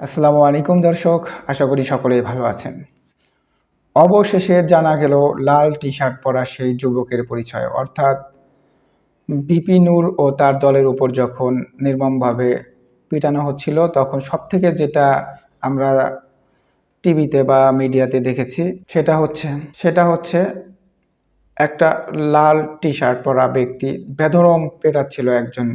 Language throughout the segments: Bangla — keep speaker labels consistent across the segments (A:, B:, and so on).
A: আসসালামু আলাইকুম দর্শক, আশা করি সকলেই ভালো আছেন। অবশেষে জানা গেল, লাল টি শার্ট পরা সেই যুবকের পরিচয়। অর্থাৎ বিপি নূর ও তার দলের উপর যখন নির্মমভাবে পিটানো হচ্ছিল, তখন সবথেকে যেটা আমরা টিভিতে বা মিডিয়াতে দেখেছি, সেটা হচ্ছে সেটা হচ্ছে একটা লাল টি শার্ট পরা ব্যক্তি বেধরম পেটাচ্ছিল একজন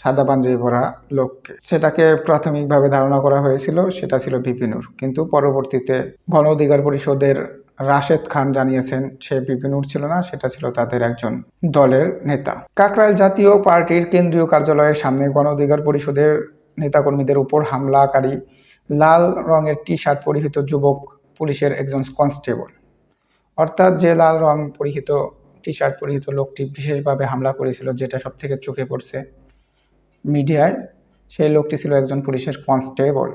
A: সাদা পাঞ্জাবি পরা লোককে। সেটাকে প্রাথমিকভাবে ধারণা করা হয়েছিল, সেটা ছিল বিপিনুর কিন্তু পরবর্তীতে গণ অধিকার পরিষদের রাশেদ খান জানিয়েছেন, সে বিপিনুর ছিল না, সেটা ছিল তাদের একজন দলের নেতা। কাকরাইল জাতীয় পার্টির কেন্দ্রীয় কার্যালয়ের সামনে গণ অধিকার পরিষদের নেতাকর্মীদের উপর হামলাকারী লাল রঙের টি শার্ট পরিহিত যুবক পুলিশের একজন কনস্টেবল। অর্থাৎ যে লাল রং পরিহিত টি শার্ট পরিহিত লোকটি বিশেষভাবে হামলা করেছিল, যেটা সব থেকে চোখে পড়ছে মিডিয়ায়, সেই লোকটি ছিল একজন পুলিশের কনস্টেবল।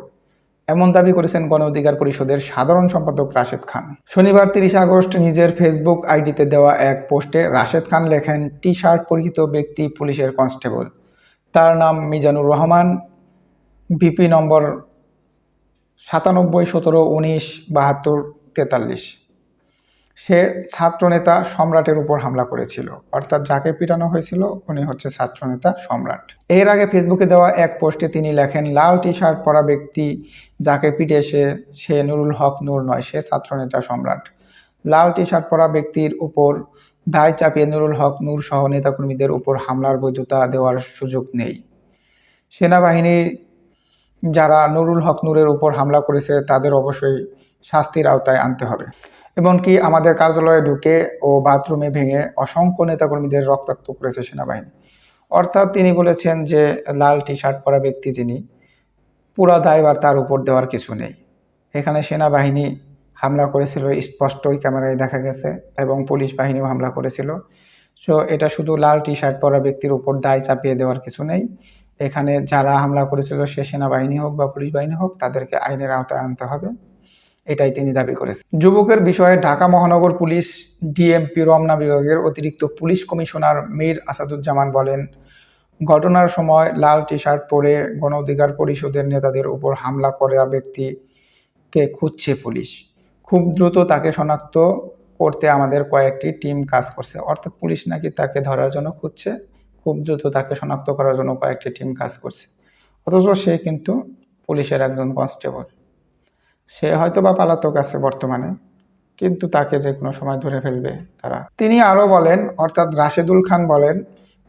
A: এমন দাবি করেছেন গণ অধিকার পরিষদের সাধারণ সম্পাদক রাশেদ খান। শনিবার তিরিশে আগস্ট নিজের ফেসবুক আইডিতে দেওয়া এক পোস্টে রাশেদ খান লেখেন টি শার্ট পরিহিত ব্যক্তি পুলিশের কনস্টেবল। তার নাম মিজানুর রহমান। বিপি নম্বর সাতানব্বই, সতেরো, উনিশ, বাহাত্তর, তেতাল্লিশ। সে ছাত্রনেতা সম্রাটের উপর হামলা করেছিল। অর্থাৎ যাকে পিটানো হয়েছিল, উনি হচ্ছে ছাত্রনেতা সম্রাট। এর আগে ফেসবুকে দেওয়া এক পোস্টে তিনি লেখেন, লাল টি শার্ট পরা ব্যক্তি যাকে পিটিয়েছে সে নুরুল হক নূর নয়, সে ছাত্রনেতা সম্রাট। লাল টি শার্ট পরা ব্যক্তির উপর দায় চাপিয়ে নুরুল হক নূর সহ নেতাকর্মীদের উপর হামলার বৈধতা দেওয়ার সুযোগ নেই। সেনাবাহিনীর যারা নুরুল হক নূরের উপর হামলা করেছে, তাদের অবশ্যই শাস্তির আওতায় আনতে হবে। এমনকি আমাদের কার্যালয়ে ঢুকে ও বাথরুমে ভেঙে অসংখ্য নেতাকর্মীদের রক্তাক্ত করেছে সেনাবাহিনী। অর্থাৎ তিনি বলেছেন যে, লাল টি শার্ট পরা ব্যক্তি যিনি, পুরা দায়ভার তার উপর দেওয়ার কিছু নেই। এখানে সেনাবাহিনী হামলা করেছিল, স্পষ্টই ক্যামেরায় দেখা গেছে, এবং পুলিশ বাহিনীও হামলা করেছিল। সো, এটা শুধু লাল টি শার্ট পরা ব্যক্তির উপর দায় চাপিয়ে দেওয়ার কিছু নেই। এখানে যারা হামলা করেছিল, সে সেনাবাহিনী হোক বা পুলিশ বাহিনী হোক, তাদেরকে আইনের আওতায় আনতে হবে। এটাই তিনি দাবি করেছেন। যুবকের বিষয়ে ঢাকা মহানগর পুলিশ ডিএমপি রমনা বিভাগের অতিরিক্ত পুলিশ কমিশনার মীর আসাদুজ্জামান বলেন, ঘটনার সময় লাল টি শার্ট পরে গণ অধিকার পরিষদের নেতাদের উপর হামলা করা ব্যক্তিকে খুঁজছে পুলিশ। খুব দ্রুত তাকে শনাক্ত করতে আমাদের কয়েকটি টিম কাজ করছে। অর্থাৎ পুলিশ নাকি তাকে ধরার জন্য খুঁজছে, খুব দ্রুত তাকে শনাক্ত করার জন্য কয়েকটি টিম কাজ করছে। অথচ সে কিন্তু পুলিশের একজন কনস্টেবল। সে হয়তো বা পালাতক আছে বর্তমানে, কিন্তু তাকে যে কোনো সময় ধরে ফেলবে তারা। তিনি আরও বলেন, অর্থাৎ রাশেদুল খান বলেন,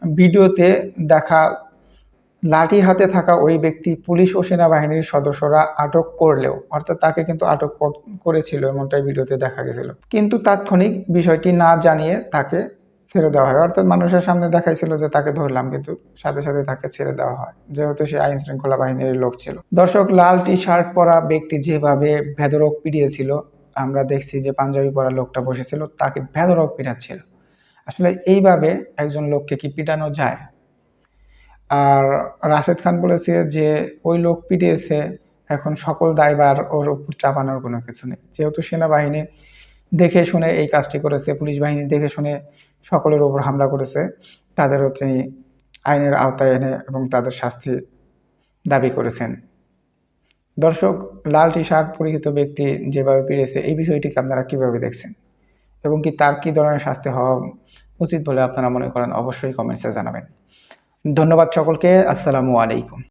A: ভিডিওতে দেখা লাঠি হাতে থাকা ওই ব্যক্তি পুলিশ ও সেনাবাহিনীর সদস্যরা আটক করলেও, অর্থাৎ তাকে কিন্তু আটক করেছিল এমনটাই ভিডিওতে দেখা গেছিল। কিন্তু তাৎক্ষণিক বিষয়টি না জানিয়ে তাকে ছেড়ে দেওয়া হয়। অর্থাৎ মানুষের সামনে দেখাইছিল যে তাকে ধরলাম, কিন্তু সাথে সাথে তাকে ছেড়ে দেওয়া হয়। যেহেতু সে আইন শৃঙ্খলা বাহিনীর লোক ছিল। দর্শক, লাল টি শার্ট পরা ব্যক্তি যেভাবে ভেদরক পিটিয়েছিল, আমরা দেখছি যে পাঞ্জাবি পরা লোকটা বসেছিল, তাকে ভেদরক পিটাচ্ছিল। আসলে এইভাবে একজন লোককে কি পিটানো যায়? আর রাশেদ খান বলেছে যে, ওই লোক পিটিয়েছে, এখন সকল দায়বার ওর উপর চাপানোর কোনো কিছু নেই। যেহেতু সেনাবাহিনী দেখে শুনে এই কাজটি করেছে, পুলিশ বাহিনী দেখে শুনে সকলের উপর হামলা করেছে, তাদেরও তিনি আইনের আওতায় এনে এবং তাদের শাস্তি দাবি করেছেন। দর্শক, লাল টি শার্ট পরিহিত ব্যক্তি যেভাবে পিড়েছে এই বিষয়টিকে আপনারা কীভাবে দেখছেন? এবং কি তার কী ধরনের শাস্তি হওয়া উচিত বলে আপনারা মনে করেন? অবশ্যই কমেন্টসে জানাবেন। ধন্যবাদ সকলকে, আসসালামু আলাইকুম।